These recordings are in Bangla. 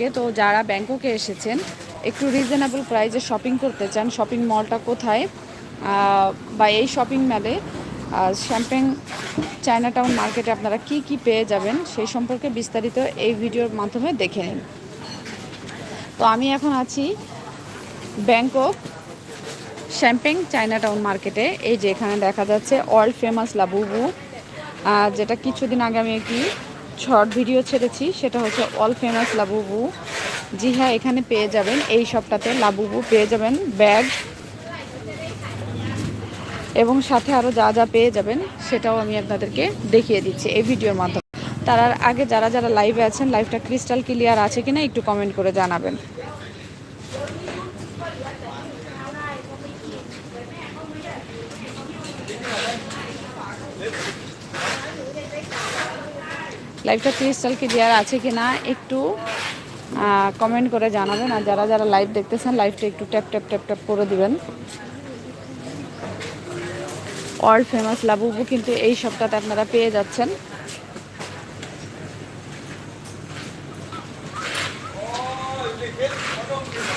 থেকে, তো যারা ব্যাংককে এসেছেন, একটু রিজনেবল প্রাইসে শপিং করতে চান শপিং মলটা কোথায়? বা এই শপিং মলে শ্যাম্পেন চায়না টাউন মার্কেটে আপনারা কি কি পেয়ে যাবেন, সেই সম্পর্কে বিস্তারিত এই ভিডিওর মাধ্যমে দেখে নিন। তো আমি এখন আছি ব্যাংকক শ্যাম্পেং চায়না টাউন মার্কেটে এই যে এখানে দেখা যাচ্ছে ওয়ার্ল্ড ফেমাস লাবুবু যেটা কিছুদিন আগে আমি একটি শর্ট ভিডিও ছেড়েছি, সেটা হচ্ছে অল ফেমাস লাবুবু জি হ্যাঁ এখানে পেয়ে যাবেন, এই সবটাতে লাবুবু পেয়ে যাবেন ব্যাগ এবং সাথে আরও যা যা পেয়ে যাবেন, সেটাও আমি আপনাদেরকে দেখিয়ে দিচ্ছি এই ভিডিওর মাধ্যমে। তার আগে যারা যারা লাইভে আছেন লাইভটা ক্রিস্টাল ক্লিয়ার আছে কিনা একটু কমেন্ট করে জানাবেন। লাইভটা ক্রিস্টাল ক্লিয়ার আছে কি না একটু কমেন্ট করে জানাবেন। আর যারা যারা লাইভ দেখতেছেন লাইভটা একটু ট্যাপ ট্যাপ ট্যাপ ট্যাপ করে দিবেন। ওয়ার্ল্ড ফেমাস লাবুবু কিন্তু এই সপ্তাহে আপনারা পেয়ে যাচ্ছেন।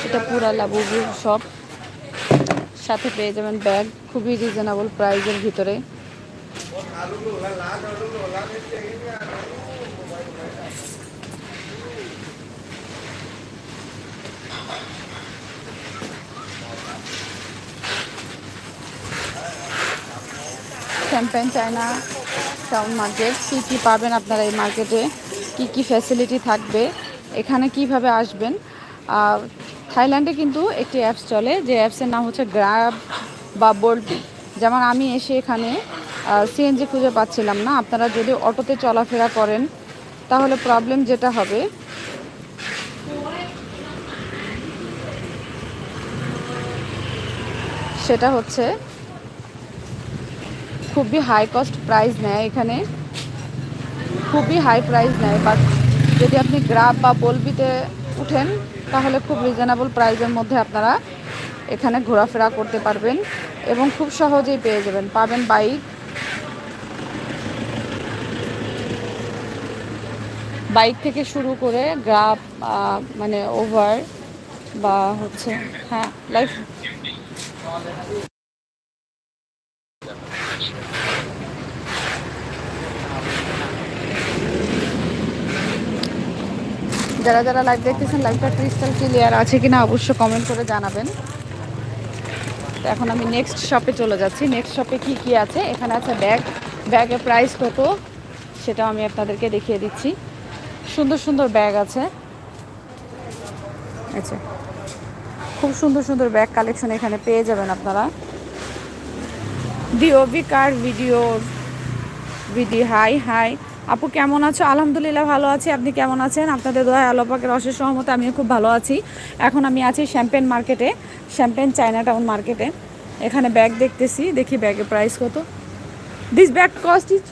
এটা পুরা লাবুবু সব সাথে পেয়ে যাবেন ব্যাগ খুবই রিজনেবল প্রাইজের ভিতরে। শ্যাম্পেন চায়না টাউন মার্কেট কী কী পাবেন আপনারা এই মার্কেটে? কি কি ফ্যাসিলিটি থাকবে? এখানে কীভাবে আসবেন? থাইল্যান্ডে কিন্তু একটি অ্যাপস চলে, যে অ্যাপসের নাম হচ্ছে গ্র্যাব বা বোল্টি যেমন আমি এসে এখানে সিএনজি খুঁজে পাচ্ছিলাম না। আপনারা যদি অটোতে চলাফেরা করেন, তাহলে প্রবলেম যেটা হবে, সেটা হচ্ছে খুবই হাই কস্ট প্রাইস নেয় এখানে। খুবই হাই প্রাইস নেয় বাট যদি আপনি গ্রাফ বা বলবিতে উঠেন, তাহলে খুব রিজনেবল প্রাইসের মধ্যে আপনারা এখানে ঘোরাফেরা করতে পারবেন এবং খুব সহজেই পেয়ে যাবেন, পাবেন বাইক বাইক থেকে শুরু করে গ্রাফ মানে ওভার বা হচ্ছে হ্যাঁ লাইফ যারা যারা লাইভ দেখতেছেন লাইভটা ক্রিস্টাল ক্লিয়ার আছে কিনা অবশ্যই কমেন্ট করে জানাবেন। তো এখন আমি নেক্সট শপে চলে যাচ্ছি। নেক্সট শপে কি কি আছে? এখানে আছে ব্যাগ ব্যাগের প্রাইস কত? সেটাও আমি আপনাদেরকে দেখিয়ে দিচ্ছি। সুন্দর সুন্দর ব্যাগ আছে। আচ্ছা খুব সুন্দর সুন্দর ব্যাগ কালেকশন এখানে পেয়ে যাবেন আপনারা। ডিওবি কার ভিডিও, ভিডি, হাই হাই। আপু, কেমন আছো? আলহামদুলিল্লাহ ভালো আছি। আপনি কেমন আছেন? আপনাদের দোয়া আলোপাকের অশেষ সহমতে আমিও খুব ভালো আছি। এখন আমি আছি শ্যাম্পেন মার্কেটে, শ্যাম্পেন চায়না টাউন মার্কেটে। এখানে ব্যাগ দেখতেছি, দেখি ব্যাগের প্রাইস কত। This bag cost is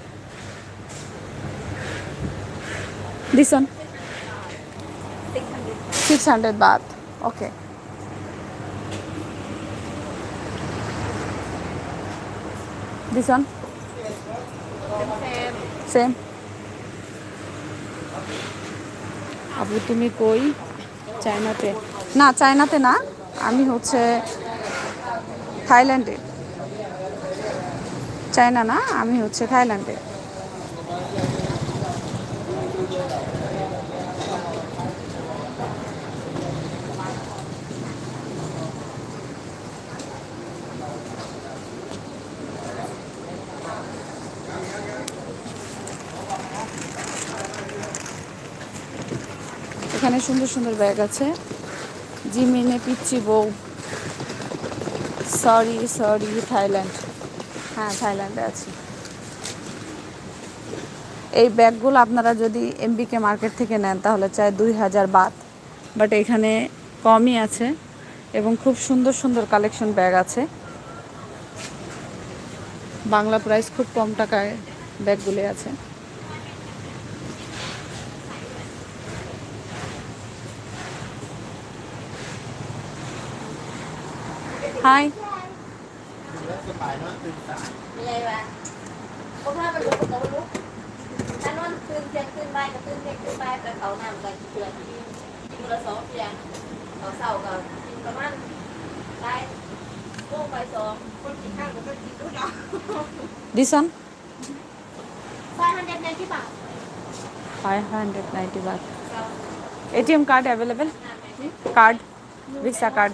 this one six hundred baht okay this one same Abu তুমি কই? চায়নাতে? না চায়নাতে না। আমি হচ্ছে থাইল্যান্ডে। চায়না না আমি হচ্ছে থাইল্যান্ডে। এখানে সুন্দর সুন্দর ব্যাগ আছে। জিমিনে পিচ্ছি বউ। Sorry sorry, Thailand. হ্যাঁ থাইল্যান্ডে আছি। এই ব্যাগগুলো আপনারা যদি এমবিকে মার্কেট থেকে নেন, তাহলে চাই দুই হাজার বাদ। বাট এখানে কমই আছে এবং খুব সুন্দর সুন্দর কালেকশন ব্যাগ আছে। বাংলা প্রাইস খুব কম টাকায় ব্যাগগুলি আছে। Hi. This one? 590 baht. 590 baht. ATM card available? Card? Visa card?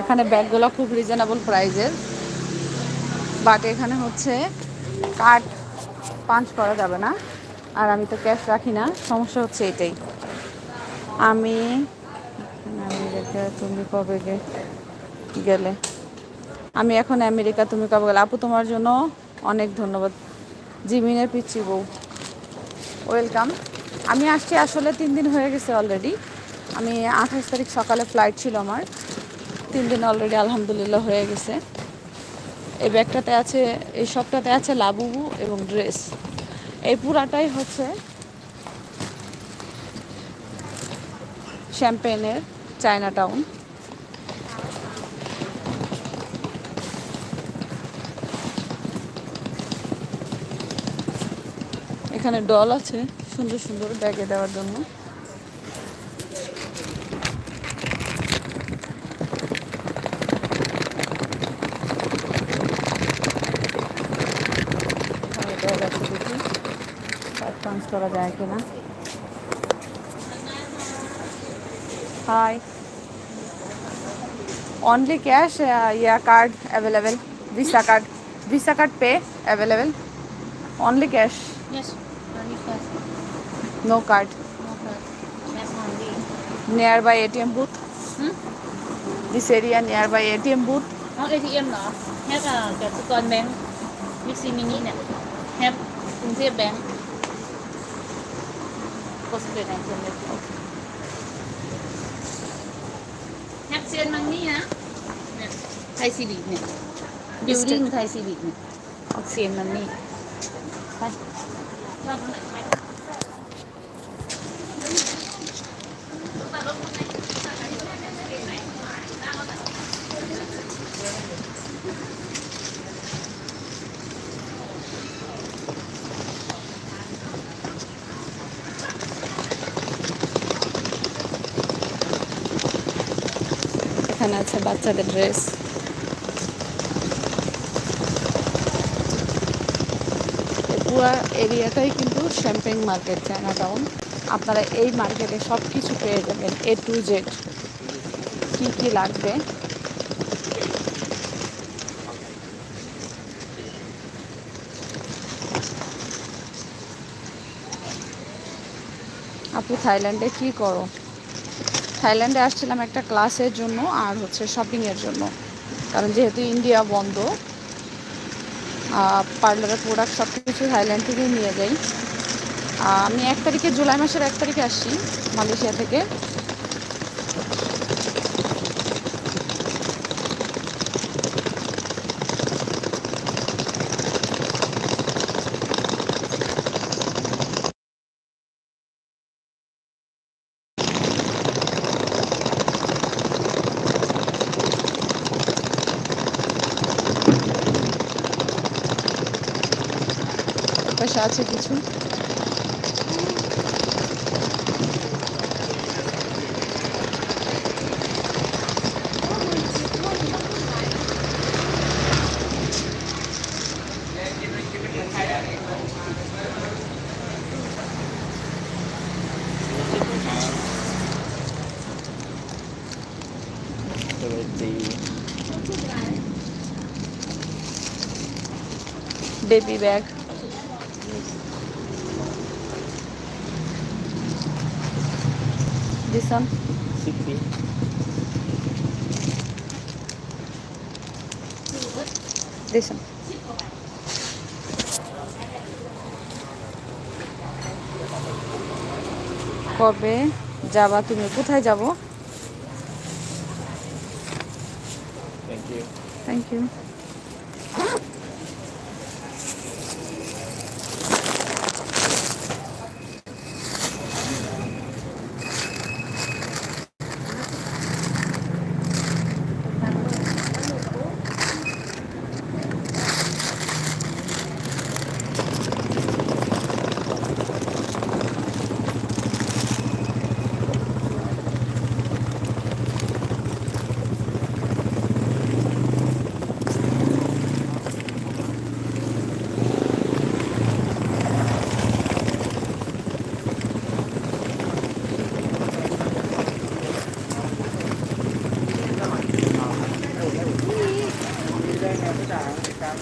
এখানে ব্যাগগুলো খুব রিজনেবল প্রাইজের বাট এখানে হচ্ছে কার্ড পাঞ্চ করা যাবে না। আর আমি তো ক্যাশ রাখি না, সমস্যা হচ্ছে এটাই। আমি আমেরিকা তুমি কবে গেলে। আমি এখন আমেরিকা, তুমি কবে গেলে? আপু, তোমার জন্য অনেক ধন্যবাদ। জিমিনের পিচ্ছি বউ। ওয়েলকাম আমি আসছি আসলে তিন দিন হয়ে গেছে অলরেডি আমি আঠাশ তারিখ সকালে ফ্লাইট ছিল আমার। তিন দিন অলরেডি আলহামদুলিল্লাহ হয়ে গেছে। এই ব্যাগটাতে আছে, এই সবটাতে আছে লাবুবু এবং ড্রেস এই পুরাটাই হচ্ছে শ্যাম্পেনের চায়না টাউন এখানে ডল আছে সুন্দর সুন্দর ব্যাগে দেওয়ার জন্য। করা যায় কিনা। Hi only cash yeah card available Visa card Visa card pay available only cash No card. No card. Nearby ATM booth. Hmm? This area nearby ATM booth. No ATM, no. Have a Capricorn Bank. Big Mini. Have Kuntia Bank. Postpaid and Okay. Have Sian Mangni, na? Thai Civic. Building Thai Civic, ne. Sian Mangni. Bye. আছে বাচ্চাদের ড্রেস পুরো এরিয়াটাই কিন্তু শ্যাম্পেং মার্কেট চায়না টাউন আপনারা এই মার্কেটে সব কিছু পেয়ে যাবেন এ টু জেড কী কী লাগবে? আপু, থাইল্যান্ডে কি করো? থাইল্যান্ডে আসছিলাম একটা ক্লাসের জন্য আর হচ্ছে শপিংয়ের জন্য। কারণ যেহেতু ইন্ডিয়া বন্ধ পার্লারের প্রোডাক্ট সব কিছু থাইল্যান্ড থেকেই নিয়ে যাই। আমি এক তারিখে, জুলাই মাসের এক তারিখে আসছি মালয়েশিয়া থেকে। পাশে আছে কিছু। Baby bag this one? 60. This one. কবে যাবা তুমি কোথায় যাব থ্যাংক ইউ থ্যাংক ইউ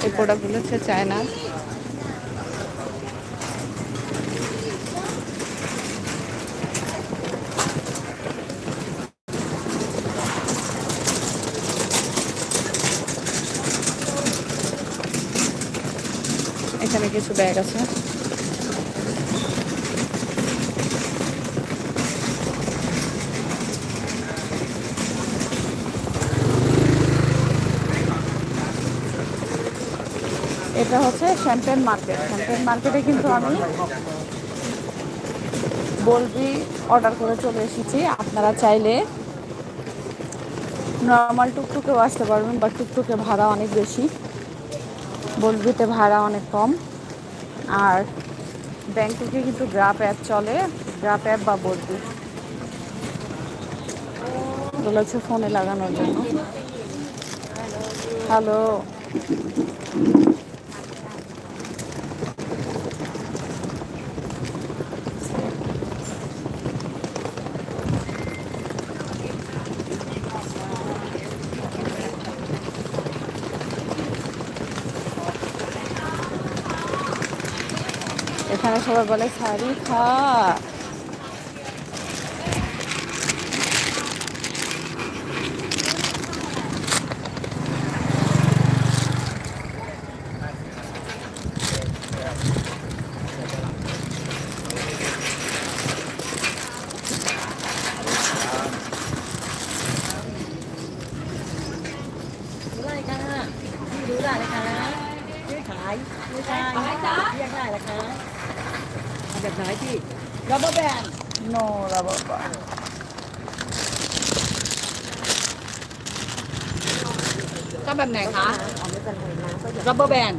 এই প্রোডাক্টগুলো হচ্ছে চায়না এখানে কিছু ব্যাগ আছে এটা হচ্ছে শ্যাম্পেন মার্কেট শ্যাম্পেন মার্কেটে কিন্তু আমি বলবি অর্ডার করে চলে এসেছি। আপনারা চাইলে নর্মাল টুকটুকেও আসতে পারবেন বা টুকটুকে ভাড়া অনেক বেশি। বলবিতে ভাড়া অনেক কম। আর ব্যাংককে কিন্তু গ্রাফ অ্যাপ চলে। গ্রাফ অ্যাপ বা বলবি হচ্ছে ফোনে লাগানোর জন্য। হ্যালো এখানে সবাই বলে শাড়ি খা ที่ rubber band no rubber band ก็แบบไหนคะ rubber band